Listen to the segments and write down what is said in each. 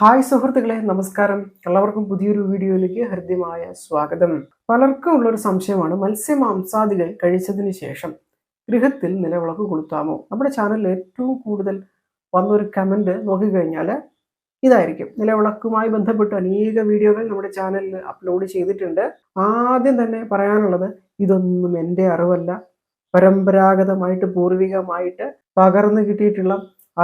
Hi സുഹൃത്തുക്കളെ നമസ്കാരം. എല്ലാവർക്കും പുതിയൊരു വീഡിയോയിലേക്ക് ഹൃദ്യമായ സ്വാഗതം. പലർക്കും ഉള്ളൊരു സംശയമാണ് മത്സ്യമാംസാദികൾ കഴിച്ചതിന് ശേഷം ഗൃഹത്തിൽ നിലവിളക്ക് കൊളുത്താമോ? നമ്മുടെ ചാനലിൽ ഏറ്റവും കൂടുതൽ വന്നൊരു കമന്റ് നോക്കിക്കഴിഞ്ഞാൽ ഇതായിരിക്കും. നിലവിളക്കുമായി ബന്ധപ്പെട്ട് അനേക വീഡിയോകൾ നമ്മുടെ ചാനലിൽ അപ്ലോഡ് ചെയ്തിട്ടുണ്ട്. ആദ്യം തന്നെ പറയാനുള്ളത് ഇതൊന്നും എന്റെ അറിവല്ല. പരമ്പരാഗതമായിട്ട് പൂർവികമായിട്ട് പകർന്നു കിട്ടിയിട്ടുള്ള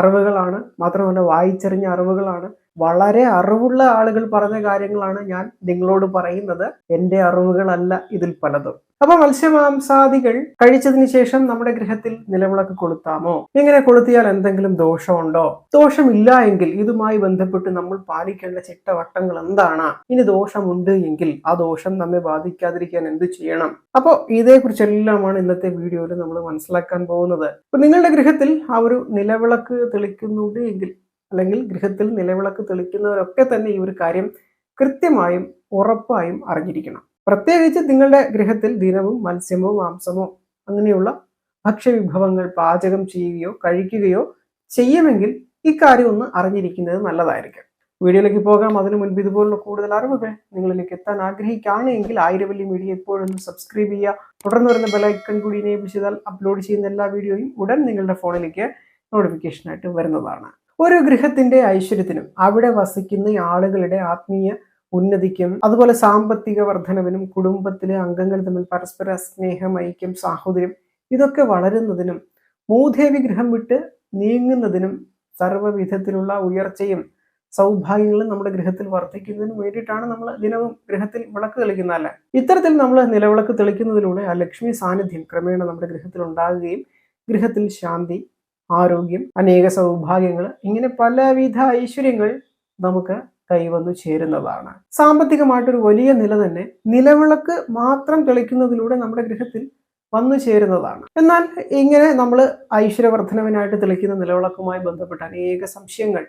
അറിവുകളാണ്. മാത്രമല്ല വായിച്ചെറിഞ്ഞ അറിവുകളാണ്. വളരെ അറിവുള്ള ആളുകൾ പറഞ്ഞ കാര്യങ്ങളാണ് ഞാൻ നിങ്ങളോട് പറയുന്നത്. എന്റെ അറിവുകളല്ല ഇതിൽ പലതും. അപ്പൊ മത്സ്യമാംസാദികൾ കഴിച്ചതിന് ശേഷം നമ്മുടെ ഗൃഹത്തിൽ നിലവിളക്ക് കൊളുത്താമോ? ഇങ്ങനെ കൊളുത്തിയാൽ എന്തെങ്കിലും ദോഷമുണ്ടോ? ദോഷമില്ല എങ്കിൽ ഇതുമായി ബന്ധപ്പെട്ട് നമ്മൾ പാലിക്കേണ്ട ചിട്ടവട്ടങ്ങൾ എന്താണ്? ഇനി ദോഷമുണ്ട് എങ്കിൽ ആ ദോഷം നമ്മെ ബാധിക്കാതിരിക്കാൻ എന്ത് ചെയ്യണം? അപ്പോൾ ഇതേക്കുറിച്ചെല്ലാമാണ് ഇന്നത്തെ വീഡിയോയിൽ നമ്മൾ മനസ്സിലാക്കാൻ പോകുന്നത്. അപ്പൊ നിങ്ങളുടെ ഗൃഹത്തിൽ ആ ഒരു നിലവിളക്ക് തെളിക്കുന്നുണ്ട് എങ്കിൽ അല്ലെങ്കിൽ ഗൃഹത്തിൽ നിലവിളക്ക് തെളിക്കുന്നവരൊക്കെ തന്നെ ഈ ഒരു കാര്യം കൃത്യമായും ഉറപ്പായും അറിഞ്ഞിരിക്കണം. പ്രത്യേകിച്ച് നിങ്ങളുടെ ഗൃഹത്തിൽ ദിനവും മത്സ്യമോ മാംസമോ അങ്ങനെയുള്ള ഭക്ഷ്യവിഭവങ്ങൾ പാചകം ചെയ്യുകയോ കഴിക്കുകയോ ചെയ്യുമെങ്കിൽ ഇക്കാര്യം ഒന്ന് അറിഞ്ഞിരിക്കുന്നത് നല്ലതായിരിക്കും. വീഡിയോയിലേക്ക് പോകാം. അതിനു മുൻപ് ഇതുപോലുള്ള കൂടുതൽ അറിവുകൾ നിങ്ങളിലേക്ക് എത്താൻ ആഗ്രഹിക്കുകയാണെങ്കിൽ ആയിരവല്ലി മീഡിയ എപ്പോഴൊന്ന് സബ്സ്ക്രൈബ് ചെയ്യുക. തുടർന്ന് വരുന്ന ബെലൈക്കൺ കൂടി എനേബിൾ ചെയ്താൽ അപ്ലോഡ് ചെയ്യുന്ന എല്ലാ വീഡിയോയും ഉടൻ നിങ്ങളുടെ ഫോണിലേക്ക് നോട്ടിഫിക്കേഷനായിട്ട് വരുന്നതാണ്. ഒരു ഗൃഹത്തിന്റെ ഐശ്വര്യത്തിനും അവിടെ വസിക്കുന്ന ആളുകളുടെ ആത്മീയ ഉന്നതിക്കും അതുപോലെ സാമ്പത്തിക വർധനവിനും കുടുംബത്തിലെ അംഗങ്ങൾ തമ്മിൽ പരസ്പര സ്നേഹം ഐക്യം സാഹോദര്യം ഇതൊക്കെ വളരുന്നതിനും മൂദേവി ഗൃഹം വിട്ട് നീങ്ങുന്നതിനും സർവവിധത്തിലുള്ള ഉയർച്ചയും സൗഭാഗ്യങ്ങളും നമ്മുടെ ഗൃഹത്തിൽ വർദ്ധിക്കുന്നതിന് വേണ്ടിയിട്ടാണ് നമ്മൾ ദിനവും ഗൃഹത്തിൽ വിളക്ക് തെളിക്കുന്നതല്ല ഇത്തരത്തിൽ നമ്മൾ നിലവിളക്ക് തെളിക്കുന്നതിലൂടെ ആ ലക്ഷ്മി സാന്നിധ്യം ക്രമേണ നമ്മുടെ ഗൃഹത്തിൽ ഉണ്ടാകുകയും ഗൃഹത്തിൽ ശാന്തി ആരോഗ്യം അനേക സൗഭാഗ്യങ്ങൾ ഇങ്ങനെ പലവിധ ഐശ്വര്യങ്ങൾ നമുക്ക് കൈവന്നു ചേരുന്നതാണ്. സാമ്പത്തികമായിട്ടൊരു വലിയ നില തന്നെ നിലവിളക്ക് മാത്രം തെളിക്കുന്നതിലൂടെ നമ്മുടെ ഗൃഹത്തിൽ വന്നു ചേരുന്നതാണ്. എന്നാൽ ഇങ്ങനെ നമ്മൾ ഐശ്വര്യവർദ്ധനവിനായിട്ട് തെളിക്കുന്ന നിലവിളക്കുമായി ബന്ധപ്പെട്ട അനേക സംശയങ്ങൾ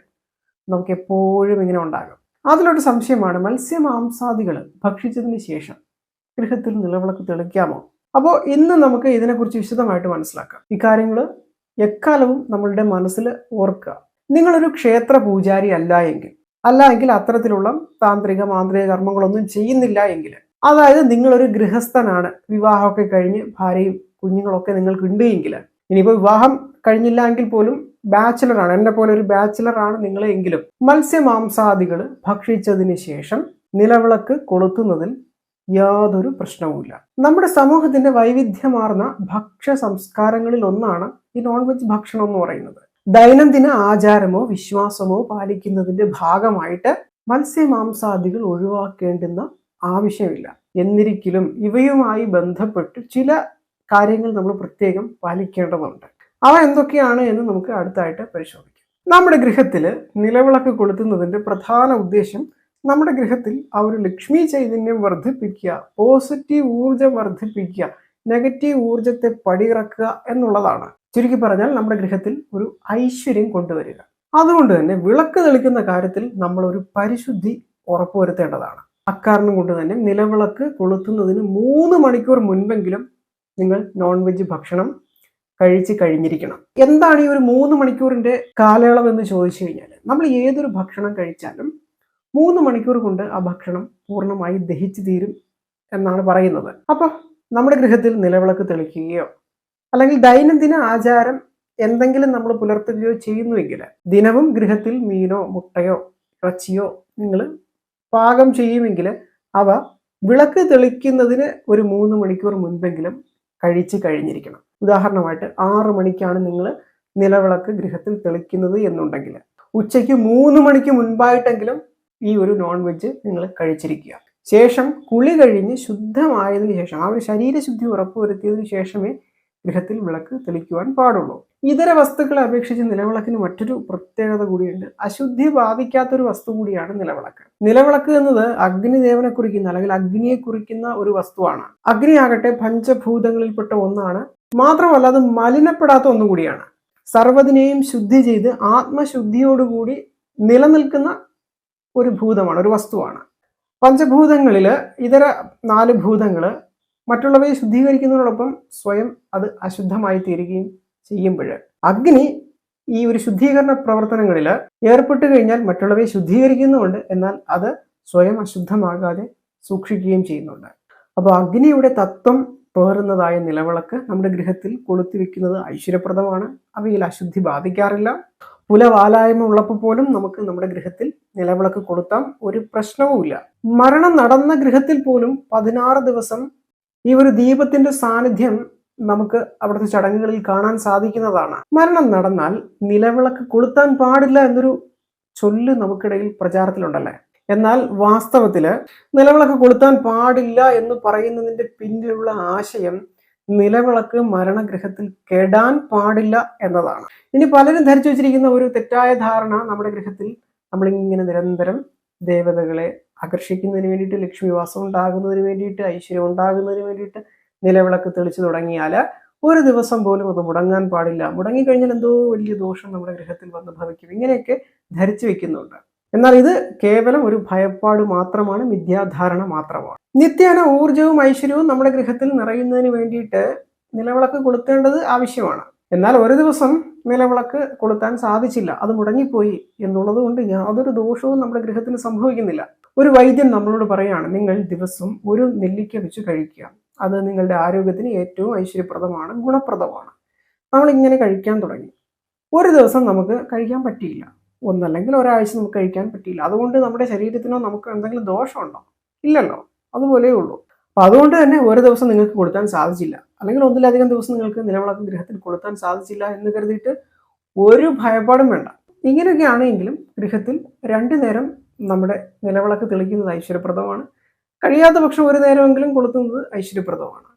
നമുക്ക് എപ്പോഴും ഇങ്ങനെ ഉണ്ടാകും. അതിലൊരു സംശയമാണ് മത്സ്യമാംസാദികൾ ഭക്ഷിച്ചതിന് ശേഷം ഗൃഹത്തിൽ നിലവിളക്ക് തെളിക്കാമോ? അപ്പോൾ ഇന്ന് നമുക്ക് ഇതിനെക്കുറിച്ച് വിശദമായിട്ട് മനസ്സിലാക്കാം. ഇക്കാര്യങ്ങൾ എക്കാലവും നമ്മളുടെ മനസ്സിൽ ഓർക്കുക. നിങ്ങളൊരു ക്ഷേത്ര പൂജാരി അല്ല എങ്കിൽ അല്ല എങ്കിൽ അത്തരത്തിലുള്ള താന്ത്രിക മാന്ത്രിക കർമ്മങ്ങളൊന്നും ചെയ്യുന്നില്ല എങ്കിൽ അതായത് നിങ്ങളൊരു ഗൃഹസ്ഥനാണ് വിവാഹമൊക്കെ കഴിഞ്ഞ് ഭാര്യയും കുഞ്ഞുങ്ങളൊക്കെ നിങ്ങൾക്ക് ഉണ്ട് എങ്കിൽ ഇനിയിപ്പോൾ വിവാഹം കഴിഞ്ഞില്ല എങ്കിൽ പോലും ബാച്ചിലറാണ് എന്നെ പോലെ ഒരു ബാച്ചിലറാണ് നിങ്ങളെങ്കിലും. മത്സ്യമാംസാദികൾ ഭക്ഷിച്ചതിന് ശേഷം നിലവിളക്ക് കൊളുത്തുന്നതിൽ യാതൊരു പ്രശ്നവുമില്ല. നമ്മുടെ സമൂഹത്തിന്റെ വൈവിധ്യമാർന്ന ഭക്ഷ്യ സംസ്കാരങ്ങളിൽ ഒന്നാണ് ഈ നോൺ വെജ് ഭക്ഷണം എന്ന് പറയുന്നത്. ദൈനംദിന ആചാരമോ വിശ്വാസമോ പാലിക്കുന്നതിന്റെ ഭാഗമായിട്ട് മത്സ്യമാംസാദികൾ ഒഴിവാക്കേണ്ടുന്ന ആവശ്യമില്ല. എന്നിരിക്കലും ഇവയുമായി ബന്ധപ്പെട്ട് ചില കാര്യങ്ങൾ നമ്മൾ പ്രത്യേകം പാലിക്കേണ്ടതുണ്ട്. അവ എന്തൊക്കെയാണ് എന്ന് നമുക്ക് അടുത്തായിട്ട് പരിശോധിക്കാം. നമ്മുടെ ഗൃഹത്തിൽ നിലവിളക്ക് കൊളുത്തുന്നതിന്റെ പ്രധാന ഉദ്ദേശം നമ്മുടെ ഗൃഹത്തിൽ ആ ഒരു ലക്ഷ്മി ചൈതന്യം വർദ്ധിപ്പിക്കുക പോസിറ്റീവ് ഊർജം വർദ്ധിപ്പിക്കുക നെഗറ്റീവ് ഊർജത്തെ പടിയിറക്കുക എന്നുള്ളതാണ്. ചുരുക്കി പറഞ്ഞാൽ നമ്മുടെ ഗൃഹത്തിൽ ഒരു ഐശ്വര്യം കൊണ്ടുവരിക. അതുകൊണ്ട് തന്നെ വിളക്ക് തെളിക്കുന്ന കാര്യത്തിൽ നമ്മൾ ഒരു പരിശുദ്ധി ഉറപ്പുവരുത്തേണ്ടതാണ്. അക്കാരണം കൊണ്ട് തന്നെ നിലവിളക്ക് കൊളുത്തുന്നതിന് മൂന്ന് മണിക്കൂർ മുൻപെങ്കിലും നിങ്ങൾ നോൺ വെജ് ഭക്ഷണം കഴിച്ച് കഴിഞ്ഞിരിക്കണം. എന്താണ് ഈ ഒരു മൂന്ന് മണിക്കൂറിന്റെ കാലയളവ് എന്ന് ചോദിച്ചു കഴിഞ്ഞാൽ നമ്മൾ ഏതൊരു ഭക്ഷണം കഴിച്ചാലും മൂന്ന് മണിക്കൂർ കൊണ്ട് ആ ഭക്ഷണം പൂർണമായി ദഹിച്ചു തീരും എന്നാണ് പറയുന്നത്. അപ്പോൾ നമ്മുടെ ഗൃഹത്തിൽ നിലവിളക്ക് തെളിക്കുകയോ അല്ലെങ്കിൽ ദൈനംദിന ആചാരം എന്തെങ്കിലും നമ്മൾ പുലർത്തുകയോ ചെയ്യുന്നുവെങ്കിൽ ദിനവും ഗൃഹത്തിൽ മീനോ മുട്ടയോ ഇറച്ചിയോ നിങ്ങൾ പാകം ചെയ്യുമെങ്കിൽ അവ വിളക്ക് തെളിക്കുന്നതിന് ഒരു മൂന്ന് മണിക്കൂർ മുൻപെങ്കിലും കഴിച്ച് കഴിഞ്ഞിരിക്കണം. ഉദാഹരണമായിട്ട് ആറ് മണിക്കാണ് നിങ്ങൾ നിലവിളക്ക് ഗൃഹത്തിൽ തെളിക്കുന്നത് എന്നുണ്ടെങ്കിൽ ഉച്ചയ്ക്ക് മൂന്ന് മണിക്ക് മുൻപായിട്ടെങ്കിലും ഈ ഒരു നോൺ വെജ് നിങ്ങൾ കഴിച്ചിരിക്കുക. ശേഷം കുളി കഴിഞ്ഞ് ശുദ്ധമായതിനു ശേഷം ആ ഒരു ശരീരശുദ്ധി ഉറപ്പുവരുത്തിയതിനു ശേഷമേ ഗൃഹത്തിൽ വിളക്ക് തെളിക്കുവാൻ പാടുള്ളൂ. ഇതര വസ്തുക്കളെ അപേക്ഷിച്ച് നിലവിളക്കിന് മറ്റൊരു പ്രത്യേകത കൂടിയുണ്ട്. അശുദ്ധി ബാധിക്കാത്തൊരു വസ്തു കൂടിയാണ് നിലവിളക്ക്. നിലവിളക്ക് എന്നത് അഗ്നിദേവനെ കുറിക്കുന്ന അല്ലെങ്കിൽ അഗ്നിയെ കുറിക്കുന്ന ഒരു വസ്തുവാണ്. അഗ്നിയാകട്ടെ പഞ്ചഭൂതങ്ങളിൽപ്പെട്ട ഒന്നാണ്. മാത്രമല്ല അത് മലിനപ്പെടാത്ത ഒന്നുകൂടിയാണ്. സർവതിനെയും ശുദ്ധി ചെയ്ത് ആത്മശുദ്ധിയോടുകൂടി നിലനിൽക്കുന്ന ഒരു ഭൂതമാണ് ഒരു വസ്തുവാണ്. പഞ്ചഭൂതങ്ങളിൽ ഇതര നാല് ഭൂതങ്ങൾ മറ്റുള്ളവയെ ശുദ്ധീകരിക്കുന്നതിനോടൊപ്പം സ്വയം അത് അശുദ്ധമായി തീരുകയും ചെയ്യുമ്പോൾ അഗ്നി ഈ ഒരു ശുദ്ധീകരണ പ്രവർത്തനങ്ങളിൽ ഏർപ്പെട്ട് കഴിഞ്ഞാൽ മറ്റുള്ളവയെ ശുദ്ധീകരിക്കുന്നുണ്ട് എന്നാൽ അത് സ്വയം അശുദ്ധമാകാതെ സൂക്ഷിക്കുകയും ചെയ്യുന്നുണ്ട്. അപ്പോൾ അഗ്നിയുടെ തത്വം പേറുന്നതായ നിലവിളക്ക് നമ്മുടെ ഗൃഹത്തിൽ കൊളുത്തി വെക്കുന്നത് ഐശ്വര്യപ്രദമാണ്. അവയിൽ അശുദ്ധി ബാധിക്കാറില്ല. പുലവാലായ്മ ഉള്ളപ്പോൾ പോലും നമുക്ക് നമ്മുടെ ഗൃഹത്തിൽ നിലവിളക്ക് കൊളുത്താം ഒരു പ്രശ്നവുമില്ല. മരണം നടന്ന ഗൃഹത്തിൽ പോലും പതിനാറ് ദിവസം ഈ ഒരു ദീപത്തിന്റെ സാന്നിധ്യം നമുക്ക് അവിടുത്തെ ചടങ്ങുകളിൽ കാണാൻ സാധിക്കുന്നതാണ്. മരണം നടന്നാൽ നിലവിളക്ക് കൊളുത്താൻ പാടില്ല എന്നൊരു ചൊല്ല് നമുക്കിടയിൽ പ്രചാരത്തിലുണ്ടല്ലേ? എന്നാൽ വാസ്തവത്തിൽ നിലവിളക്ക് കൊളുത്താൻ പാടില്ല എന്ന് പറയുന്നതിന്റെ പിന്നിലുള്ള ആശയം നിലവിളക്ക് മരണഗൃഹത്തിൽ കെടാൻ പാടില്ല എന്നതാണ്. ഇനി പലരും ധരിച്ചു വെച്ചിരിക്കുന്ന ഒരു തെറ്റായ ധാരണ നമ്മുടെ ഗൃഹത്തിൽ നമ്മളിങ്ങനെ നിരന്തരം ദേവതകളെ ആകർഷിക്കുന്നതിന് വേണ്ടിയിട്ട് ലക്ഷ്മി വാസം ഉണ്ടാകുന്നതിന് വേണ്ടിയിട്ട് ഐശ്വര്യം ഉണ്ടാകുന്നതിന് വേണ്ടിയിട്ട് നിലവിളക്ക് തെളിച്ചു തുടങ്ങിയാൽ ഒരു ദിവസം പോലും അത് മുടങ്ങാൻ പാടില്ല. മുടങ്ങിക്കഴിഞ്ഞാൽ എന്തോ വലിയ ദോഷം നമ്മുടെ ഗൃഹത്തിൽ വന്ന് ഭവിക്കും. ഇങ്ങനെയൊക്കെ ധരിച്ചു വെക്കുന്നുണ്ട്. എന്നാൽ ഇത് കേവലം ഒരു ഭയപ്പാട് മാത്രമാണ് മിഥ്യാധാരണ മാത്രമാണ്. നിത്യേന ഊർജവും ഐശ്വര്യവും നമ്മുടെ ഗൃഹത്തിൽ നിറയുന്നതിന് വേണ്ടിയിട്ട് നിലവിളക്ക് കൊളുത്തേണ്ടത് ആവശ്യമാണ്. എന്നാൽ ഒരു ദിവസം നിലവിളക്ക് കൊളുത്താൻ സാധിച്ചില്ല അത് മുടങ്ങിപ്പോയി എന്നുള്ളത് കൊണ്ട് യാതൊരു ദോഷവും നമ്മുടെ ഗൃഹത്തിന് സംഭവിക്കുന്നില്ല. ഒരു വൈദ്യൻ നമ്മളോട് പറയാണ് നിങ്ങൾ ദിവസം ഒരു നെല്ലിക്ക വെച്ച് കഴിക്കുക. അത് നിങ്ങളുടെ ആരോഗ്യത്തിന് ഏറ്റവും ഐശ്വര്യപ്രദമാണ് ഗുണപ്രദമാണ്. നമ്മൾ ഇങ്ങനെ കഴിക്കാൻ തുടങ്ങി. ഒരു ദിവസം നമുക്ക് കഴിക്കാൻ പറ്റിയില്ല. ഒന്നല്ലെങ്കിൽ ഒരാഴ്ച നമുക്ക് കഴിക്കാൻ പറ്റിയില്ല. അതുകൊണ്ട് നമ്മുടെ ശരീരത്തിനോ നമുക്ക് എന്തെങ്കിലും ദോഷമുണ്ടോ? ഇല്ലല്ലോ. അതുപോലേ ഉള്ളൂ. അപ്പം അതുകൊണ്ട് തന്നെ ഒരു ദിവസം നിങ്ങൾക്ക് കൊടുക്കാൻ സാധിച്ചില്ല. അല്ലെങ്കിൽ ഒന്നിലധികം ദിവസം നിങ്ങൾക്ക് നിലവിളക്ക് ഗൃഹത്തിൽ കൊടുക്കാൻ സാധിച്ചില്ല എന്ന് കരുതിയിട്ട് ഒരു ഭയപ്പാടും വേണ്ട. ഇങ്ങനെയൊക്കെ ആണെങ്കിലും ഗൃഹത്തിൽ രണ്ടു നേരം നമ്മുടെ നിലവിളക്ക് തെളിക്കുന്നത് ഐശ്വര്യപ്രദമാണ്. കഴിയാത്ത പക്ഷം ഒരു നേരമെങ്കിലും കൊളുത്തുന്നത് ഐശ്വര്യപ്രദമാണ്.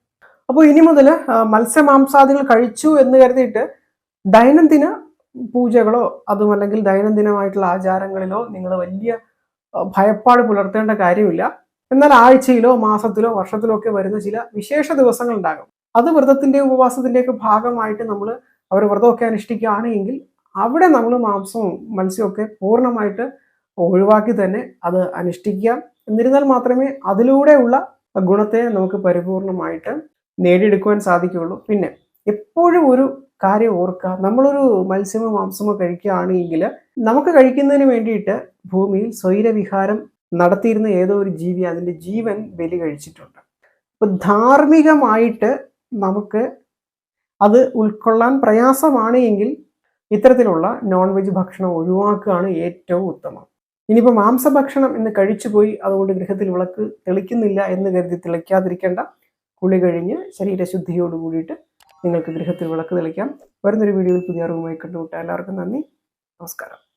അപ്പോൾ ഇനി മുതൽ മത്സ്യമാംസാദികൾ കഴിച്ചു എന്ന് കരുതിയിട്ട് ദൈനംദിന പൂജകളോ അതുമല്ലെങ്കിൽ ദൈനംദിനമായിട്ടുള്ള ആചാരങ്ങളിലോ നിങ്ങൾ വലിയ ഭയപ്പാട് പുലർത്തേണ്ട കാര്യമില്ല. എന്നാൽ ആഴ്ചയിലോ മാസത്തിലോ വർഷത്തിലോ ഒക്കെ വരുന്ന ചില വിശേഷ ദിവസങ്ങൾ ഉണ്ടാകും. അത് വ്രതത്തിന്റെ ഉപവാസത്തിന്റെ ഒക്കെ ഭാഗമായിട്ട് നമ്മൾ അവർ വ്രതമൊക്കെ അനുഷ്ഠിക്കുകയാണ് എങ്കിൽ അവിടെ നമ്മൾ മാംസവും മത്സ്യമൊക്കെ പൂർണമായിട്ട് ഒഴിവാക്കി തന്നെ അത് അനുഷ്ഠിക്കാം എന്നിരുന്നാൽ മാത്രമേ അതിലൂടെയുള്ള ഗുണത്തെ നമുക്ക് പരിപൂർണമായിട്ട് നേടിയെടുക്കുവാൻ സാധിക്കുകയുള്ളൂ. പിന്നെ എപ്പോഴും ഒരു കാര്യം ഓർക്കുക. നമ്മളൊരു മത്സ്യമോ മാംസമോ കഴിക്കുകയാണെങ്കിൽ നമുക്ക് കഴിക്കുന്നതിന് വേണ്ടിയിട്ട് ഭൂമിയിൽ സ്വൈരവിഹാരം നടത്തിയിരുന്ന ഏതോ ഒരു ജീവി അതിന്റെ ജീവൻ ബലി കഴിച്ചിട്ടുണ്ട്. അപ്പൊ ധാർമ്മികമായിട്ട് നമുക്ക് അത് ഉൾക്കൊള്ളാൻ പ്രയാസമാണ് എങ്കിൽ ഇത്തരത്തിലുള്ള നോൺ വെജ് ഭക്ഷണം ഒഴിവാക്കുകയാണ് ഏറ്റവും ഉത്തമം. ഇനിയിപ്പോൾ മാംസഭക്ഷണം എന്ന് കഴിച്ചുപോയി അതുകൊണ്ട് ഗൃഹത്തിൽ വിളക്ക് തെളിക്കുന്നില്ല എന്ന് കരുതി തിളയ്ക്കാതിരിക്കേണ്ട കുളി കഴിഞ്ഞ് ശരീരശുദ്ധിയോട് കൂടിയിട്ട് നിങ്ങൾക്ക് ഗൃഹത്തിൽ വിളക്ക് തെളിക്കാം. വരുന്നൊരു വീഡിയോയിൽ പുതിയ അറിവുമായി കണ്ടുമുട്ടാം എല്ലാവർക്കും നന്ദി. നമസ്കാരം.